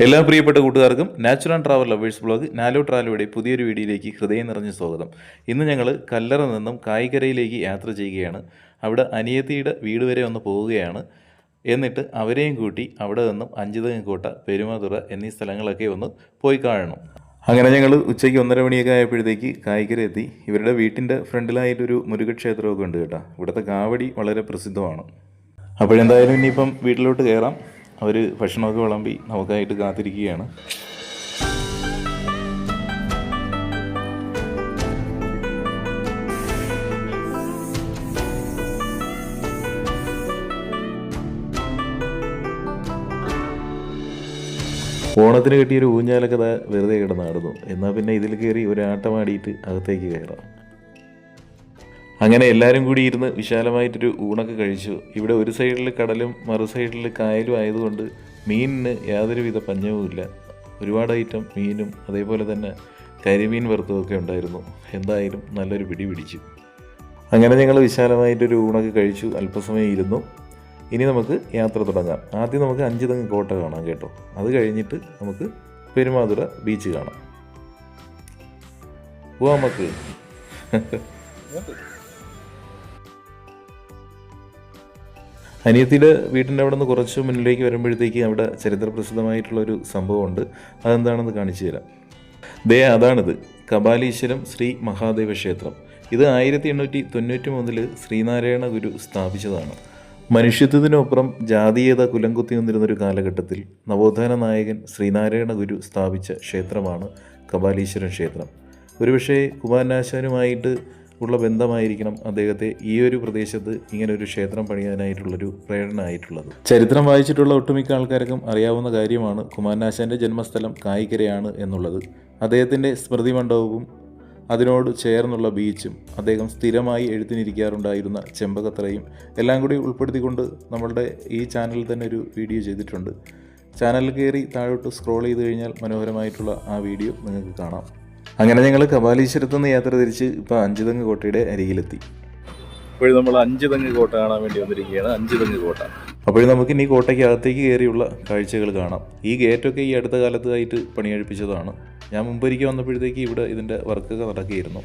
എല്ലാ പ്രിയപ്പെട്ട കൂട്ടുകാർക്കും natural and travel lovers vlog നാലോ ട്രാവലയുടെ പുതിയൊരു വീഡിയോയിലേക്ക് ഹൃദയം നിറഞ്ഞ സ്വാഗതം. ഇന്ന് ഞങ്ങൾ കല്ലറ നിന്നും കായിക്കരയിലേക്ക് യാത്ര ചെയ്യുകയാണ്. അവിടെ അനിയത്തിയുടെ വീട് വരെ ഒന്ന് പോവുകയാണ് എന്നിട്ട് അവരെയും കൂട്ടി അവിടെ നിന്നും അഞ്ചുതങ്ങോട്ട പെരുമാതുറ എന്നീ സ്ഥലങ്ങളൊക്കെ ഒന്ന് പോയി കാണണം. അങ്ങനെ ഞങ്ങൾ ഉച്ചയ്ക്ക് ഒന്നര മണിയൊക്കെ ആയപ്പോഴത്തേക്ക് കായിക്കര എത്തി. ഇവരുടെ വീട്ടിന്റെ ഫ്രണ്ടിലായിട്ടൊരു മുരുകക്ഷേത്രമൊക്കെ ഉണ്ട് കേട്ടോ. ഇവിടുത്തെ കാവടി വളരെ പ്രസിദ്ധമാണ്. അപ്പോഴെന്തായാലും ഇനിയിപ്പം വീട്ടിലോട്ട് കയറാം അവർ ഭക്ഷണമൊക്കെ വിളമ്പി നമുക്കായിട്ട് കാത്തിരിക്കുകയാണ്. ഓണത്തിന് കിട്ടിയൊരു ഊഞ്ഞാലൊക്കെ വെറുതെ കിടന്നാടുന്നു. എന്നാൽ പിന്നെ ഇതിൽ കയറി ഒരു ആട്ടമാടിയിട്ട് അകത്തേക്ക് കയറാം. അങ്ങനെ എല്ലാവരും കൂടി ഇരുന്ന് വിശാലമായിട്ടൊരു ഊണൊക്കെ കഴിച്ചു. ഇവിടെ ഒരു സൈഡിൽ കടലും മറു സൈഡിൽ കായലും ആയതുകൊണ്ട് മീനിന് യാതൊരുവിധ പഞ്ഞവുമില്ല ഒരുപാട് ഐറ്റം മീനും അതേപോലെ തന്നെ കരിമീൻ വറുത്തതൊക്കെ ഉണ്ടായിരുന്നു. എന്തായാലും നല്ലൊരു പിടി പിടിച്ചു. അങ്ങനെ ഞങ്ങൾ വിശാലമായിട്ടൊരു ഊണൊക്കെ കഴിച്ചു. അല്പസമയം ഇരുന്നു ഇനി നമുക്ക് യാത്ര തുടങ്ങാം. ആദ്യം നമുക്ക് അഞ്ച് തെങ്ങ് കോട്ട കാണാം കേട്ടോ. അത് കഴിഞ്ഞിട്ട് നമുക്ക് പെരുമാതുര ബീച്ച് കാണാം. പോവാ നമുക്ക് അനിയത്തിയുടെ വീട്ടിന്റെ അവിടെ നിന്ന് കുറച്ച് മുന്നിലേക്ക് വരുമ്പോഴത്തേക്ക് അവിടെ ചരിത്ര പ്രസിദ്ധമായിട്ടുള്ളൊരു സംഭവമുണ്ട്. അതെന്താണെന്ന് കാണിച്ചു തരാം. ദേ അതാണിത്. കപാലീശ്വരം ശ്രീ മഹാദേവ ക്ഷേത്രം. ഇത് ആയിരത്തി എണ്ണൂറ്റി തൊണ്ണൂറ്റി മൂന്നിൽ ശ്രീനാരായണ ഗുരു സ്ഥാപിച്ചതാണ്. മനുഷ്യത്വത്തിനൊപ്പം ജാതീയത കുലംകുത്തി നിന്നിരുന്നൊരു കാലഘട്ടത്തിൽ നവോത്ഥാന നായകൻ ശ്രീനാരായണ ഗുരു സ്ഥാപിച്ച ക്ഷേത്രമാണ് കപാലീശ്വരം ക്ഷേത്രം. ഒരുപക്ഷേ കുമാരനാശാനുമായിട്ട് ഉള്ള ബന്ധമായിരിക്കണം അദ്ദേഹത്തെ ഈ ഒരു പ്രദേശത്ത് ഇങ്ങനെ ഒരു ക്ഷേത്രം പണിയാനായിട്ടുള്ളൊരു പ്രേരണ ആയിട്ടുള്ളത് ചരിത്രം വായിച്ചിട്ടുള്ള ഒട്ടുമിക്ക ആൾക്കാർക്കും അറിയാവുന്ന കാര്യമാണ് കുമാരനാശാന്റെ ജന്മസ്ഥലം കായിക്കരയാണ് എന്നുള്ളത്. അദ്ദേഹത്തിന്റെ സ്മൃതി മണ്ഡപവും അതിനോട് ചേർന്നുള്ള ബീച്ചും അദ്ദേഹം സ്ഥിരമായി എഴുത്തിനിരിക്കാറുണ്ടായിരുന്ന ചെമ്പകത്രയും എല്ലാം കൂടി ഉൾപ്പെടുത്തിക്കൊണ്ട് നമ്മളുടെ ഈ ചാനലിൽ തന്നെ ഒരു വീഡിയോ ചെയ്തിട്ടുണ്ട്. ചാനൽ കയറി താഴോട്ട് സ്ക്രോൾ ചെയ്ത് കഴിഞ്ഞാൽ മനോഹരമായിട്ടുള്ള ആ വീഡിയോ നിങ്ങൾക്ക് കാണാം. അങ്ങനെ ഞങ്ങൾ കപാലീശ്വരത്ത് നിന്ന് യാത്ര തിരിച്ച് ഇപ്പോൾ അഞ്ചുതെങ്ങ് കോട്ടയുടെ അരികിലെത്തി. ഇപ്പോൾ നമ്മൾ അഞ്ചുതെങ്ങ് കോട്ട കാണാൻ വേണ്ടി വന്നിരിക്കുകയാണ്. അഞ്ചുതെങ്ങ് കോട്ട. അപ്പോൾ നമുക്ക് ഇനി കോട്ടയ്ക്ക് അകത്തേക്ക് കയറിയുള്ള കാഴ്ചകൾ കാണാം. ഈ ഗേറ്റൊക്കെ ഈ അടുത്ത കാലത്തായിട്ട് പണിയഴിപ്പിച്ചതാണ് ഞാൻ മുമ്പൊരിക്കൽ വന്നപ്പോഴത്തേക്ക് ഇവിടെ ഇതിന്റെ വർക്കൊക്കെ നടക്കുകയായിരുന്നു.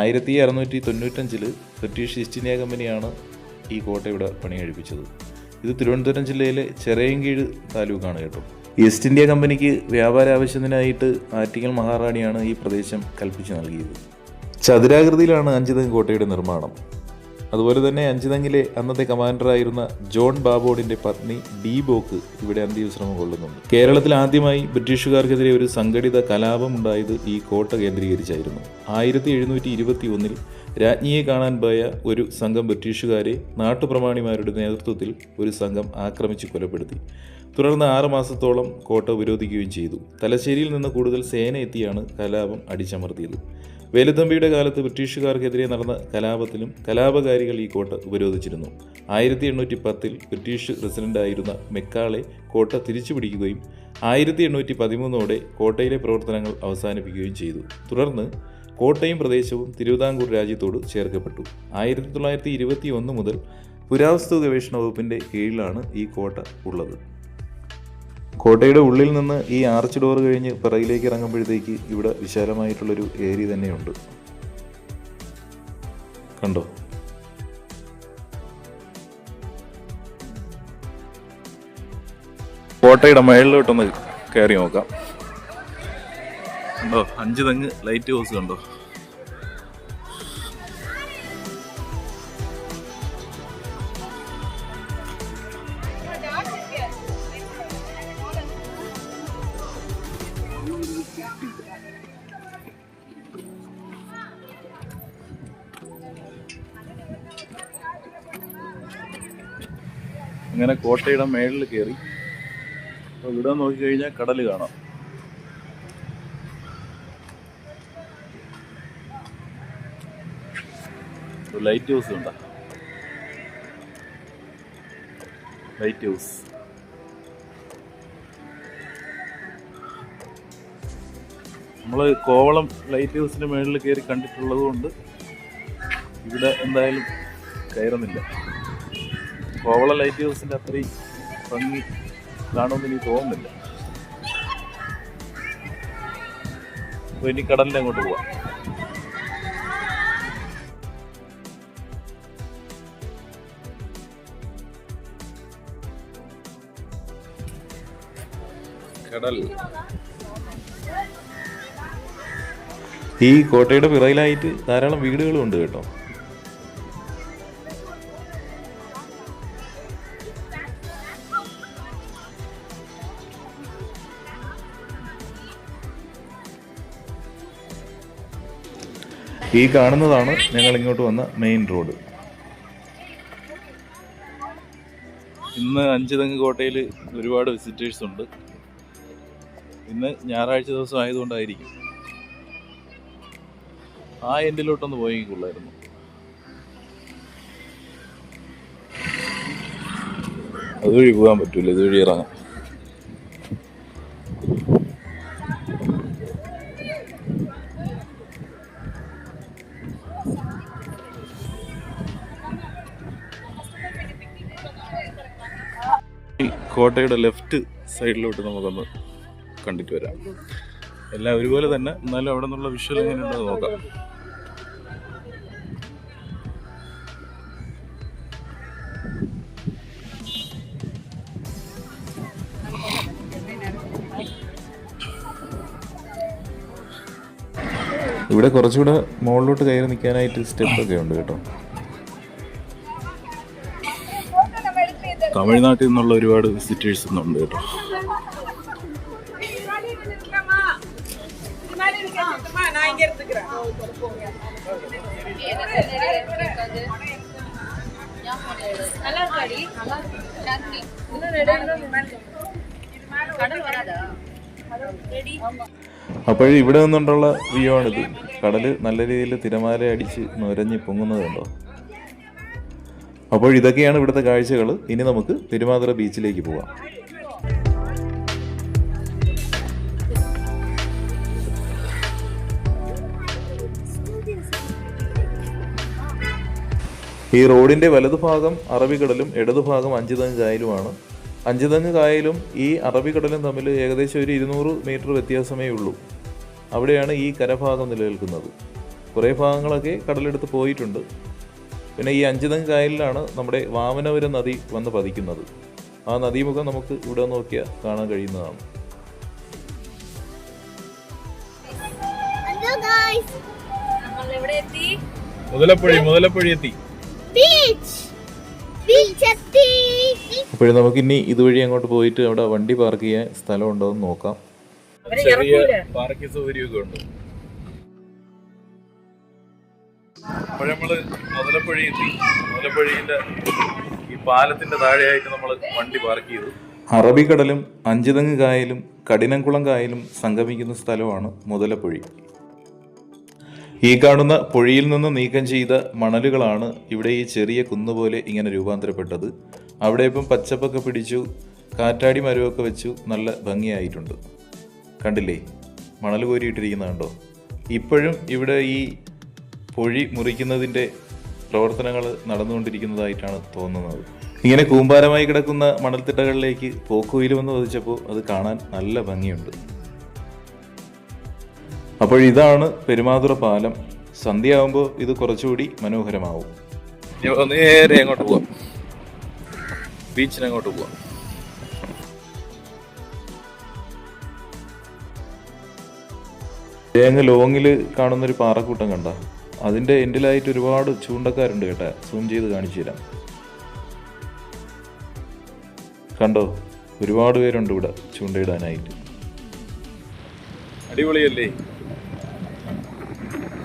ആയിരത്തി അറുന്നൂറ്റി തൊണ്ണൂറ്റഞ്ചിൽ ബ്രിട്ടീഷ് ഈസ്റ്റ് ഇന്ത്യ കമ്പനിയാണ് ഈ കോട്ട ഇവിടെ പണിയഴിപ്പിച്ചത് ഇത് തിരുവനന്തപുരം ജില്ലയിലെ ചെറയൻകീഴ് താലൂക്കാണ് കേട്ടോ. ഈസ്റ്റ് ഇന്ത്യ കമ്പനിക്ക് വ്യാപാര ആവശ്യത്തിനായിട്ട് ആറ്റിങ്ങൽ മഹാറാണിയാണ് ഈ പ്രദേശം കൽപ്പിച്ചു നൽകിയത്. ചതുരാകൃതിയിലാണ് അഞ്ചുതെങ്ങ് കോട്ടയുടെ നിർമ്മാണം. അതുപോലെ തന്നെ അഞ്ചുതെങ്ങിലെ അന്നത്തെ കമാൻഡറായിരുന്ന ജോൺ ബാബോഡിന്റെ പത്നി ഡി ബോക്ക് ഇവിടെ അന്ത്യവിശ്രമം കൊള്ളുന്നുണ്ട്. കേരളത്തിൽ ആദ്യമായി ബ്രിട്ടീഷുകാർക്കെതിരെ ഒരു സംഘടിത കലാപം ഉണ്ടായത് ഈ കോട്ട കേന്ദ്രീകരിച്ചായിരുന്നു. ആയിരത്തി എഴുന്നൂറ്റി ഇരുപത്തി ഒന്നിൽ രാജ്ഞിയെ കാണാൻ പോയ ഒരു സംഘം ബ്രിട്ടീഷുകാരെ നാട്ടുപ്രമാണിമാരുടെ നേതൃത്വത്തിൽ ഒരു സംഘം ആക്രമിച്ച് കൊലപ്പെടുത്തി. തുടർന്ന് ആറ് മാസത്തോളം കോട്ട ഉപരോധിക്കുകയും ചെയ്തു. തലശ്ശേരിയിൽ നിന്ന് കൂടുതൽ സേന എത്തിയാണ് കലാപം അടിച്ചമർത്തിയത്. വേലുത്തമ്പിയുടെ കാലത്ത് ബ്രിട്ടീഷുകാർക്കെതിരെ നടന്ന കലാപത്തിലും കലാപകാരികൾ ഈ കോട്ട ഉപരോധിച്ചിരുന്നു. ആയിരത്തി എണ്ണൂറ്റി പത്തിൽ ബ്രിട്ടീഷ് റെസിഡന്റായിരുന്ന മെക്കാളെ കോട്ട തിരിച്ചുപിടിക്കുകയും ആയിരത്തി എണ്ണൂറ്റി പതിമൂന്നോടെ കോട്ടയിലെ പ്രവർത്തനങ്ങൾ അവസാനിപ്പിക്കുകയും ചെയ്തു. തുടർന്ന് കോട്ടയും പ്രദേശവും തിരുവിതാംകൂർ രാജ്യത്തോട് ചേർക്കപ്പെട്ടു. ആയിരത്തി തൊള്ളായിരത്തി ഇരുപത്തി ഒന്ന് മുതൽ പുരാവസ്തു ഗവേഷണ വകുപ്പിന്റെ കീഴിലാണ് ഈ കോട്ട ഉള്ളത്. കോട്ടയുടെ ഉള്ളിൽ നിന്ന് ഈ ആർച്ച് ഡോർ കഴിഞ്ഞ് പിറകിലേക്ക് ഇറങ്ങുമ്പോഴത്തേക്ക് ഇവിടെ വിശാലമായിട്ടുള്ളൊരു ഏരിയ തന്നെയുണ്ട്. കണ്ടോ? കോട്ടയുടെ മേളിലോട്ടൊന്ന് കയറി നോക്കാം. കണ്ടോ? അഞ്ച് തെങ്ങ് ലൈറ്റ് ഹൗസ് കണ്ടോ? അങ്ങനെ കോട്ടയുടെ മേളിൽ കയറി. അപ്പോൾ ഇവിടെ നോക്കിക്കഴിഞ്ഞാൽ കടൽ കാണാം. ലൈറ്റ് ഹൗസ് ഉണ്ട ലൈറ്റ് ഹൗസ് നമ്മൾ കോവളം ലൈറ്റ് ഹൗസിന്റെ മേളിൽ കയറി കണ്ടിട്ടുള്ളത് കൊണ്ട് ഇവിടെ എന്തായാലും കയറുന്നില്ല. കോവള ലൈറ്റ് ഹൗസിന്റെ അത്രയും ഭംഗി കാണുമെന്ന് എനിക്ക് തോന്നുന്നില്ല. അപ്പോൾ ഇനി കടലിൽ അങ്ങോട്ട് പോവാം. കടൽ. ഈ കോട്ടയുടെ പിറയിലായിട്ട് ധാരാളം വീടുകളും ഉണ്ട് കേട്ടോ. ഈ കാണുന്നതാണ് ഞങ്ങൾ ഇങ്ങോട്ട് വന്ന മെയിൻ റോഡ് ഇന്ന് അഞ്ചുതെങ്ങ് കോട്ടയിൽ ഒരുപാട് വിസിറ്റേഴ്സ് ഉണ്ട്. ഇന്ന് ഞായറാഴ്ച ദിവസം ആയതുകൊണ്ടായിരിക്കും. ആ എൻഡിലോട്ടൊന്ന് പോയിക്കൊള്ളായിരുന്നു അതുവഴി പോകാൻ പറ്റൂല ഇതുവഴി ഇറങ്ങാം. കോട്ടയുടെ ലെഫ്റ്റ് സൈഡിലോട്ട് നമുക്കൊന്ന് കണ്ടിട്ട് വരാം. എല്ലാം ഒരുപോലെ തന്നെ. എന്നാലും അവിടെ നിന്നുള്ള വിഷ്വൽ എങ്ങനെയുണ്ടെന്ന് നോക്കാം. ഇവിടെ കുറച്ചുകൂടെ മുകളിലോട്ട് കയറി നിൽക്കാനായിട്ട് സ്റ്റെപ്പൊക്കെ ഉണ്ട് കേട്ടോ. തമിഴ്നാട്ടിൽ നിന്നുള്ള ഒരുപാട് വിസിറ്റേഴ്സ് ഉണ്ട് കേട്ടോ. അപ്പോഴും ഇവിടെ നിന്നുകൊണ്ടുള്ള വ്യൂ ആണിത്. കടൽ നല്ല രീതിയിൽ തിരമാല അടിച്ച് നുരഞ്ഞ് പൊങ്ങുന്നതുണ്ടോ അപ്പോൾ ഇതൊക്കെയാണ് ഇവിടുത്തെ കാഴ്ചകൾ. ഇനി നമുക്ക് തിരുമാതിര ബീച്ചിലേക്ക് പോവാം. ഈ റോഡിന്റെ വലതുഭാഗം അറബിക്കടലും ഇടതുഭാഗം അഞ്ചുതങ്ങ് കായലുമാണ്. അഞ്ചുതങ്ങ് കായലും ഈ അറബിക്കടലും തമ്മിൽ ഏകദേശം ഒരു ഇരുന്നൂറ് മീറ്റർ വ്യത്യാസമേ ഉള്ളൂ. അവിടെയാണ് ഈ കരഭാഗം നിലനിൽക്കുന്നത്. കുറേ ഭാഗങ്ങളൊക്കെ കടലെടുത്ത് പോയിട്ടുണ്ട്. പിന്നെ ഈ അഞ്ചുതങ് കായലിലാണ് നമ്മുടെ വാമനപുര നദി വന്ന് പതിക്കുന്നത്. ആ നദീമുഖം നമുക്ക് ഇവിടെ നോക്കിയാൽ കാണാൻ കഴിയുന്നതാണ്. എത്തി? മുതലപ്പുഴി മുതലപ്പുഴി അപ്പോഴും നമുക്ക് ഇനി ഇതുവഴി അങ്ങോട്ട് പോയിട്ട് അവിടെ വണ്ടി പാർക്ക് ചെയ്യാൻ സ്ഥലം ഉണ്ടോ എന്ന് നോക്കാം. ചെറിയ പാർക്കിംഗ് സൗകര്യമൊക്കെ ഉണ്ട്? അപ്പോൾ നമ്മൾ മുതലപ്പുഴി എത്തി മുതലപ്പുഴയിന്റെ ഈ പാലത്തിന്റെ താഴെയായിട്ട് നമ്മൾ വണ്ടി പാർക്ക് ചെയ്തു. അറബിക്കടലും അഞ്ചുതങ്ങ് കായലും കഠിനംകുളം കായലും സംഗമിക്കുന്ന സ്ഥലമാണ് മുതലപ്പുഴി ഈ കാണുന്ന പുഴയിൽ നിന്ന് നീക്കം ചെയ്ത മണലുകളാണ് ഇവിടെ ഈ ചെറിയ കുന്നുപോലെ ഇങ്ങനെ രൂപാന്തരപ്പെട്ടത്. അവിടെ ഇപ്പം പച്ചപ്പൊക്കെ പിടിച്ചു കാറ്റാടി മരവൊക്കെ വെച്ചു നല്ല ഭംഗിയായിട്ടുണ്ട്. കണ്ടില്ലേ? മണൽ കോരിയിട്ടിരിക്കുന്ന കണ്ടോ ഇപ്പോഴും ഇവിടെ ഈ പൊഴി മുറിക്കുന്നതിന്റെ പ്രവർത്തനങ്ങൾ നടന്നുകൊണ്ടിരിക്കുന്നതായിട്ടാണ് തോന്നുന്നത്. ഇങ്ങനെ കൂമ്പാരമായി കിടക്കുന്ന മണൽത്തിട്ടകളിലേക്ക് പോക്കുയിലുമെന്ന് വധിച്ചപ്പോൾ അത് കാണാൻ നല്ല ഭംഗിയുണ്ട്. അപ്പോൾ ഇതാണ് പെരുമാതുറ പാലം. സന്ധ്യയാകുമ്പോൾ ഇത് കുറച്ചുകൂടി മനോഹരമാവും. നേരെ അങ്ങോട്ട് പോവാം. ബീച്ചിന് അങ്ങോട്ട് പോവാം. അങ്ങ് ലോങ്ങിൽ കാണുന്നൊരു പാറക്കൂട്ടം കണ്ട? അതിന്റെ എൻഡിലായിട്ട് ഒരുപാട് ചൂണ്ടക്കാരുണ്ട് കേട്ടാ. സൂം ചെയ്ത് കാണിച്ചു തരാം. കണ്ടോ? ഒരുപാട് പേരുണ്ട് ഇവിടെ ചൂണ്ടയിടാനായിട്ട്. അടിപൊളിയല്ലേ?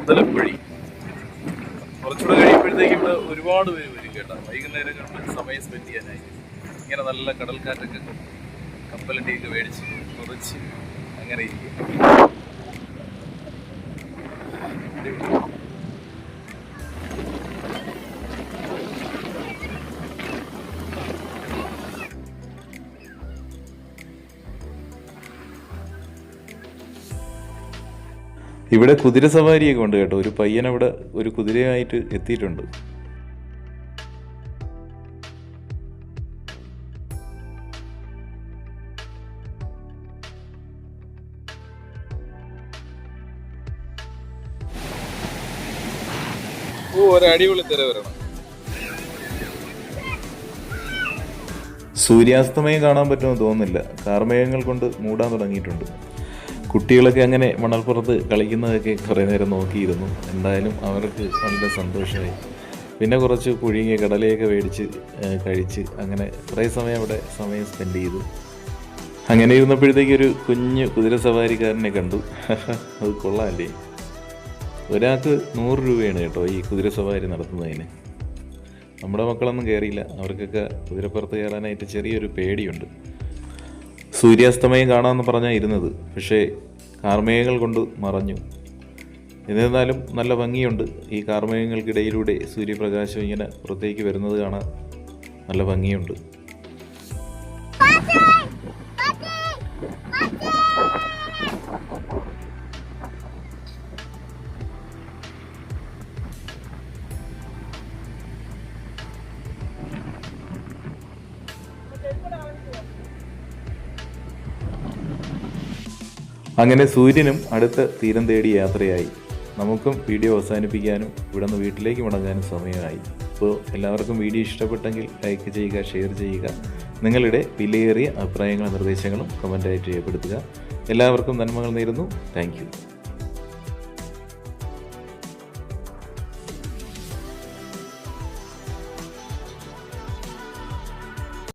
മുതലപ്പുഴി കുറച്ചുകൂടെ കഴിയുമ്പോഴത്തേക്ക് ഇവിടെ ഒരുപാട് പേര് വരും കേട്ടോ. വൈകുന്നേരങ്ങളിൽ സമയം സ്പെൻഡ് ചെയ്യാനായി ഇങ്ങനെ നല്ല കടൽക്കാറ്റൊക്കെ കപ്പലണ്ടിയൊക്കെ മേടിച്ച് കുറച്ച് അങ്ങനെ ഇരിക്കും. ഇവിടെ കുതിര സവാരിയൊക്കെ ഉണ്ട് കേട്ടോ. ഒരു പയ്യൻ അവിടെ ഒരു കുതിരയായിട്ട് എത്തിയിട്ടുണ്ട്. സൂര്യാസ്തമയം കാണാൻ പറ്റുമെന്ന് തോന്നുന്നില്ല. കാർമേഘങ്ങൾ കൊണ്ട് മൂടാൻ തുടങ്ങിയിട്ടുണ്ട്. കുട്ടികളൊക്കെ അങ്ങനെ മണൽപ്പുറത്ത് കളിക്കുന്നതൊക്കെ കുറേ നേരം നോക്കിയിരുന്നു. എന്തായാലും അവർക്ക് നല്ല സന്തോഷമായി. പിന്നെ കുറച്ച് പുഴുങ്ങിയ കടലയൊക്കെ മേടിച്ച് കഴിച്ച് അങ്ങനെ കുറേ സമയം അവിടെ സമയം സ്പെൻഡ് ചെയ്തു. അങ്ങനെ ഇരുന്നപ്പോഴത്തേക്ക് ഒരു കുഞ്ഞു കുതിര സവാരിക്കാരനെ കണ്ടു. അത് കൊള്ളാമല്ലേ ഒരാൾക്ക് നൂറ് രൂപയാണ് കേട്ടോ ഈ കുതിര സവാരി നടത്തുന്നതിന്. നമ്മുടെ മക്കളൊന്നും കയറിയില്ല. അവർക്കൊക്കെ കുതിരപ്പുറത്ത് കയറാനായിട്ട് ചെറിയൊരു പേടിയുണ്ട്. സൂര്യാസ്തമയം കാണാമെന്ന് പറഞ്ഞാൽ ഇരുന്നത്. പക്ഷേ കാർമേഘങ്ങൾ കൊണ്ട് മറഞ്ഞു. എന്നിരുന്നാലും നല്ല ഭംഗിയുണ്ട്. ഈ കാർമേഘങ്ങൾക്കിടയിലൂടെ സൂര്യപ്രകാശം ഇങ്ങനെ പുറത്തേക്ക് വരുന്നത് കാണാൻ നല്ല ഭംഗിയുണ്ട്. അങ്ങനെ സൂര്യനും അടുത്ത തീരം തേടി യാത്രയായി. നമുക്കും വീഡിയോ അവസാനിപ്പിക്കാനും ഇവിടെ നിന്ന് വീട്ടിലേക്ക് മടങ്ങാനും സമയമായി. അപ്പോൾ എല്ലാവർക്കും വീഡിയോ ഇഷ്ടപ്പെട്ടെങ്കിൽ ലൈക്ക് ചെയ്യുക ഷെയർ ചെയ്യുക. നിങ്ങളുടെ വിലയേറിയ അഭിപ്രായങ്ങളും നിർദ്ദേശങ്ങളും കമന്റായിട്ട് രേഖപ്പെടുത്തുക. എല്ലാവർക്കും നന്മകൾ നേരുന്നു. താങ്ക്